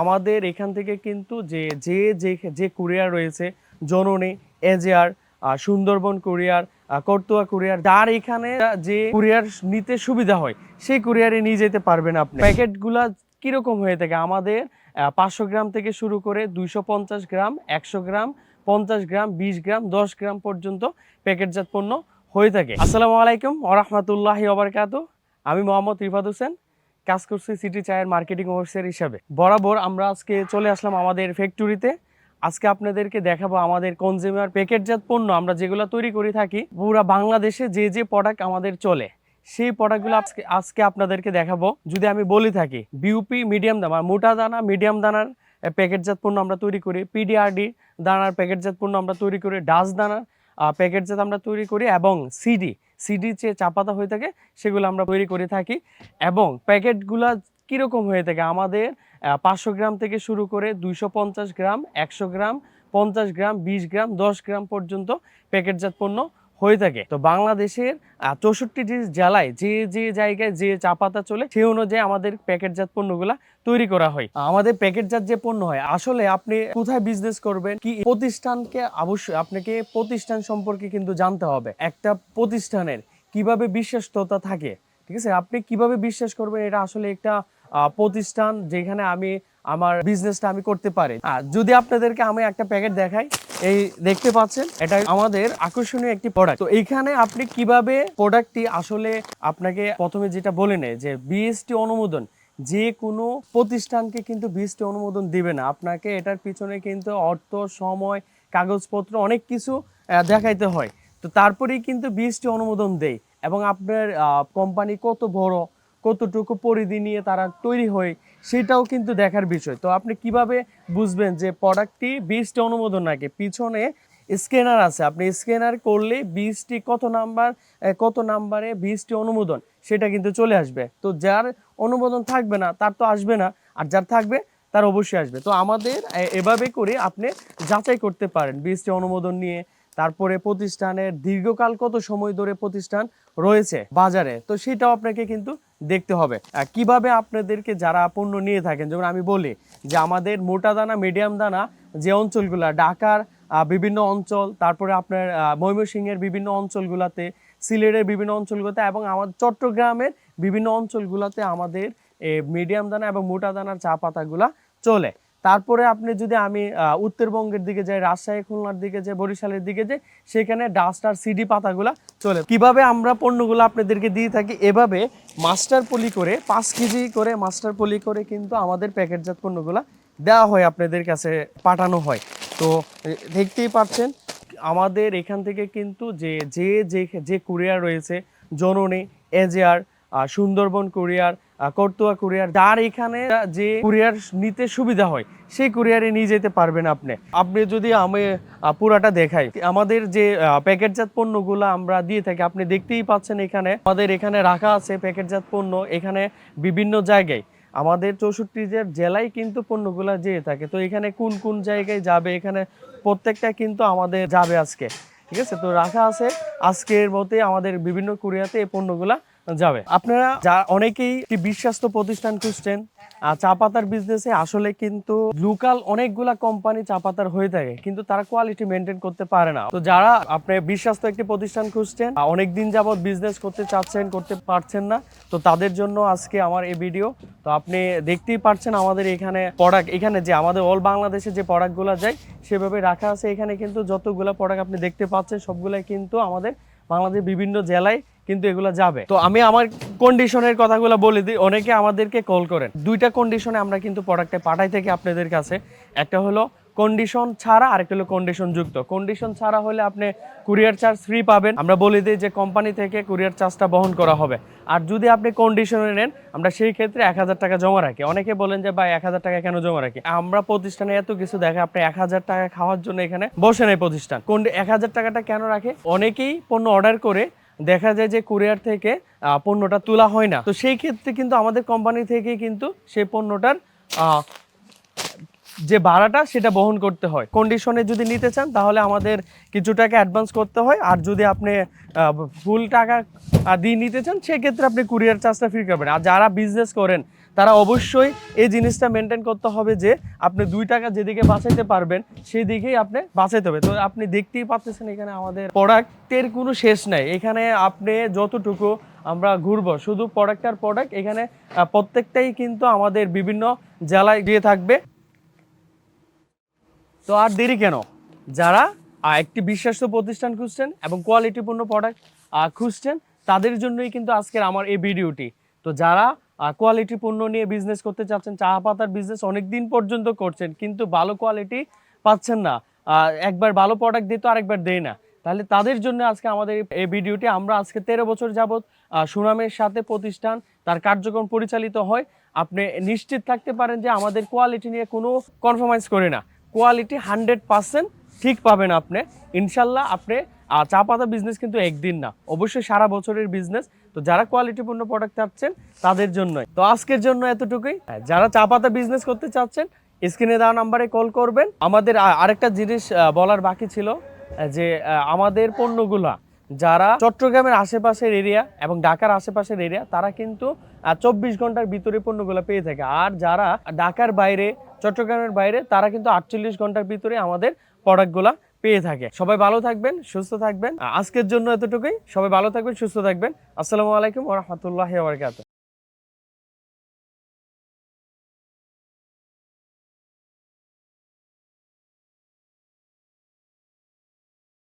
আমাদের এখান থেকে কিন্তু যে যে যে কুরিয়ার রয়েছে জননী এজেয়ার আহ, সুন্দরবন কুরিয়ার করতোয়া কুরিয়ার যার এখানে যে কুরিয়ার নিতে সুবিধা হয় সেই কুরিয়ারে নিয়ে যেতে পারবেন আপনি। প্যাকেটগুলা কীরকম হয়ে থাকে? আমাদের পাঁচশো গ্রাম থেকে শুরু করে দুইশো পঞ্চাশ গ্রাম একশো গ্রাম পঞ্চাশ গ্রাম বিশ গ্রাম দশ গ্রাম পর্যন্ত প্যাকেটজাত পণ্য হয়ে থাকে। আসসালামু আলাইকুম ওরহমতুল্লাহি ওবরকাতু আমি মোহাম্মদ রিফাত হোসেন। কাজ করছি সিটি চায়ের মার্কেটিং অফিসার হিসাবে। বরাবর আমরা আজকে চলে আসলাম আমাদের ফ্যাক্টরিতে আজকে আপনাদেরকে দেখাবো আমাদের কনজিউমার প্যাকেটজাত পণ্য। আমরা যেগুলো তৈরি করে থাকি, পুরা বাংলাদেশে যে যে প্রোডাক্ট আমাদের চলে, সেই প্রোডাক্টগুলো আজকে আজকে আপনাদেরকে দেখাবো। যদি আমি বলি থাকি বিউপি মিডিয়াম দানা, মোটা দানা মিডিয়াম দানার প্যাকেটজাত পণ্য আমরা তৈরি করি। পিডিআরডি দানার প্যাকেটজাত পণ্য আমরা তৈরি করি। ডাস দানার প্যাকেটজাত আমরা তৈরি করি এবং সিডি সিডি চেয়ে চা পাতা হয়ে থাকে, সেগুলো আমরা তৈরি করে থাকি এবং প্যাকেটগুলা কীরকম হয়ে থাকে? আমাদের পাঁচশো গ্রাম থেকে শুরু করে দুইশো পঞ্চাশ গ্রাম, একশো গ্রাম, পঞ্চাশ গ্রাম, বিশ গ্রাম, দশ গ্রাম পর্যন্ত প্যাকেটজাত পণ্য হয়ে থাকে। তো বাংলাদেশের চৌষট্টি জেলায় যে যে জায়গায় যে চা পাতা চলে, সেই অনুযায়ী আমাদের প্যাকেটজাত পণ্যগুলা তৈরি করা হয়। আমাদের প্যাকেটজাত যে পণ্য হয়, আসলে আপনি কোথায় বিজনেস করবেন, কি প্রতিষ্ঠানকে অবশ্যই আপনাকে প্রতিষ্ঠান সম্পর্কে কিন্তু জানতে হবে। একটা প্রতিষ্ঠানের কীভাবে বিশ্বস্ততা থাকে, ঠিক আছে? আপনি কীভাবে বিশ্বাস করবেন এটা আসলে একটা প্রতিষ্ঠান যেখানে আমি আমার বিজনেসটা আমি করতে পারি? আর যদি আপনাদেরকে আমি একটা প্যাকেট দেখাই এই দেখতে পাচ্ছেন, এটা আমাদের আকর্ষণীয় একটি প্রোডাক্ট তো এইখানে আপনি কীভাবে প্রোডাক্টটি আসলে আপনাকে প্রথমে যেটা বলে নেয় যে বিএসটি অনুমোদন, যে কোনো প্রতিষ্ঠানকে কিন্তু বিএসটি অনুমোদন দিবে না। আপনাকে এটার পিছনে কিন্তু অর্থ, সময়, কাগজপত্র অনেক কিছু দেখাইতে হয়। তো তারপরেই কিন্তু বিএসটি অনুমোদন দেয় এবং আপনার কোম্পানি কত বড় কতটুকু পরিধি নিয়ে তারা তৈরি হয় সেটাও কিন্তু দেখার বিষয়। তো আপনি কীভাবে বুঝবেন যে প্রোডাক্টটি বিএসটি অনুমোদন নাকি? পিছনে স্ক্যানার আছে। আপনি স্ক্যানার করলে বিএসটি কত নাম্বার কত নাম্বারে বিএসটি অনুমোদন সেটা কিন্তু চলে আসবে। তো যার অনুমোদন থাকবে না, তার তো আসবে না। আর যার থাকবে, তার অবশ্যই আসবে। তো আমাদের এভাবে করে আপনি যাচাই করতে পারেন বিএসটি অনুমোদন নিয়ে। তারপরে প্রতিষ্ঠানের দীর্ঘকাল কত সময় ধরে প্রতিষ্ঠান রয়েছে বাজারে। তো সেটাও আপনাকে কিন্তু দেখতে হবে। কীভাবে আপনাদেরকে যারা পণ্য নিয়ে থাকেন, যেমন আমি বলি যে আমাদের মোটা দানা মিডিয়াম দানা যে অঞ্চলগুলো, ঢাকার বিভিন্ন অঞ্চল, তারপরে আপনার ময়মনসিংহের বিভিন্ন অঞ্চলগুলোতে, সিলেটের বিভিন্ন অঞ্চলগুলোতে এবং আমাদের চট্টগ্রামের বিভিন্ন অঞ্চলগুলোতে আমাদের মিডিয়াম দানা এবং মোটা দানার চা পাতাগুলা চলে। তারপরে আপনি যদি আমি উত্তরবঙ্গের দিকে যাই রাজশাহী খুলনার দিকে যাই বরিশালের দিকে যাই সেখানে ডাস্ট আর সিডি পাতাগুলা চলে। কীভাবে আমরা পণ্যগুলো আপনাদেরকে দিয়ে থাকি? এভাবে মাস্টার পলি করে পাঁচ কেজি করে মাস্টার পলি করে কিন্তু আমাদের প্যাকেটজাত পণ্যগুলা দেওয়া হয় আপনাদের কাছে পাঠানো হয়। তো দেখতেই পাচ্ছেন আমাদের এখান থেকে কিন্তু যে যে যে যে কুরিয়ার রয়েছে জননী এজেয়ার আহ, সুন্দরবন কুরিয়ার করতোয়া কুরিয়ার, যার এখানে যে কুরিয়ার নিতে সুবিধা হয়, সেই কুরিয়ারে নিয়ে যেতে পারবেন আপনি। আপনি যদি আমি পুরাটা দেখাই, আমাদের যে প্যাকেটজাত পণ্যগুলো আমরা দিয়ে থাকি, আপনি দেখতেই পাচ্ছেন এখানে, আমাদের এখানে রাখা আছে প্যাকেটজাত পণ্য, এখানে বিভিন্ন জায়গায়। আমাদের চৌষট্টি জেলায় কিন্তু পণ্যগুলো যেয়ে থাকে, তো এখানে কোন কোন জায়গায় যাবে, এখানে প্রত্যেকটা কিন্তু আমাদের যাবে আজকে। ঠিক আছে? তো রাখা আছে, আজকের মতে আমাদের বিভিন্ন কুরিয়াতে এই পণ্যগুলা যাবে। আপনারা যা অনেকেই একটি বিশ্বাস্ত প্রতিষ্ঠান খুঁজছেন চা পাতার বিজনেসে আসলে কিন্তু লোকাল অনেকগুলা কোম্পানি চা পাতার হয়ে থাকে, কিন্তু তারা কোয়ালিটি মেনটেন করতে পারে না। তো যারা আপনি বিশ্বাস্ত একটি প্রতিষ্ঠান খুঁজছেন অনেক দিন যাবত বিজনেস করতে চাচ্ছেন, করতে পারছেন না, তো তাদের জন্য আজকে আমার এই ভিডিও তো আপনি দেখতেই পাচ্ছেন আমাদের এখানে প্রোডাক্ট এখানে যে আমাদের অল বাংলাদেশে যে প্রোডাক্টগুলো যায়, সেভাবে রাখা আছে। এখানে কিন্তু যতগুলো প্রোডাক্ট আপনি দেখতে পাচ্ছেন, সবগুলাই কিন্তু আমাদের বাংলাদেশের বিভিন্ন জেলায় কিন্তু এগুলো যাবে। তো আমি আমার কন্ডিশনের কথাগুলো বলে দিই, অনেকে আমাদেরকে কল করেন। দুইটা কন্ডিশনে আমরা কিন্তু প্রোডাক্টটা পাঠাই থেকে আপনাদের কাছে। একটা হলো কন্ডিশন ছাড়া আরেকটা হলো কন্ডিশন যুক্ত। কন্ডিশন ছাড়া হলে আপনি কুরিয়ার চার্জ ফ্রি পাবেন। আমরা বলে দিই যে কোম্পানি থেকে কুরিয়ার চার্জটা বহন করা হবে। আর যদি আপনি কন্ডিশনে নেন, আমরা সেই ক্ষেত্রে এক হাজার টাকা জমা রাখি। অনেকে বলেন যে, ভাই, এক হাজার টাকা কেন জমা রাখি? আমরা প্রতিষ্ঠানে এত কিছু দেখে আপনি এক হাজার টাকা খাওয়ার জন্য এখানে বসে নেই প্রতিষ্ঠান। কোন এক হাজার টাকাটা কেন রাখে? অনেকেই পণ্য অর্ডার করে দেখা যায় যে কুরিয়ার থেকে পণ্যটা তোলা হয় না। তো সেই ক্ষেত্রে কিন্তু আমাদের কোম্পানি থেকে কিন্তু সেই পণ্যটার যে ভাড়াটা সেটা বহন করতে হয়। কন্ডিশনে যদি নিতে চান, তাহলে আমাদের কিছু টাকা অ্যাডভান্স করতে হয়। আর যদি আপনি ফুল টাকা দিয়ে নিতে চান, সেক্ষেত্রে আপনি কুরিয়ার চার্জটা ফ্রি করবেন আর যারা বিজনেস করেন, তারা অবশ্যই এই জিনিসটা মেনটেন করতে হবে যে, আপনি দুই টাকা যেদিকে বাঁচাইতে পারবেন সেই দিকেই আপনি বাঁচাইতে হবে। তো আপনি দেখতেই পাচ্ছেন এখানে আমাদের প্রোডাক্টের কোনো শেষ নাই। এখানে আপনি যতটুকু আমরা ঘুরবো, শুধু প্রোডাক্ট আর প্রোডাক্ট এখানে প্রত্যেকটাই কিন্তু আমাদের বিভিন্ন জেলায় গিয়ে থাকবে। তো আর দেরি কেন? যারা একটি বিশ্বাস্ত প্রতিষ্ঠান খুঁজছেন এবং কোয়ালিটিপূর্ণ প্রোডাক্ট খুঁজছেন, তাদের জন্যই কিন্তু আজকের আমার এই ভিডিওটি তো যারা কোয়ালিটি পণ্য নিয়ে বিজনেস করতে চাচ্ছেন চা পাতার বিজনেস অনেক দিন পর্যন্ত করছেন, কিন্তু ভালো কোয়ালিটি পাচ্ছেন না একবার ভালো প্রোডাক্ট দিত আরেকবার দেয় না। তাহলে তাদের জন্য আজকে আমাদের এই- ভিডিওটি আমরা আজকে তেরো বছর যাবৎ সুনামের সাথে প্রতিষ্ঠান, তার কার্যক্রম পরিচালিত হয়। আপনি নিশ্চিত থাকতে পারেন যে আমাদের কোয়ালিটি নিয়ে কোনো কনফার্মাইজ করে না। কোয়ালিটি হান্ড্রেড পার্সেন্ট ঠিক পাবেন আপনি। ইনশাল্লাহ আপনি চা পাতা বিজনেস কিন্তু একদিন না। অবশ্যই সারা বছরের বিজনেস তো যারা কোয়ালিটিপূর্ণ প্রোডাক্ট চাচ্ছেন তাদের জন্যই। তো আজকের জন্য এতটুকুই। হ্যাঁ, যারা চা পাতা বিজনেস করতে চাচ্ছেন স্ক্রিনে দেওয়া নাম্বারে কল করবেন। আমাদের আরেকটা জিনিস বলার বাকি ছিল যে আমাদের পণ্যগুলা যারা চট্টগ্রামের আশেপাশের এরিয়া এবং ঢাকার আশেপাশের এরিয়া তারা কিন্তু চব্বিশ ঘণ্টার ভিতরে পণ্যগুলো পেয়ে থাকে। আর যারা ঢাকার বাইরে চট্টগ্রামের বাইরে, তারা কিন্তু আটচল্লিশ ঘণ্টার ভিতরে আমাদের প্রোডাক্টগুলা পেয়ে থাকে। সবাই ভালো থাকবেন, সুস্থ থাকবেন। আজকের জন্য এতটুকুই। সবাই ভালো থাকবেন, সুস্থ থাকবেন। আসসালামু আলাইকুম ওরহমতুল্লাহ বারকাত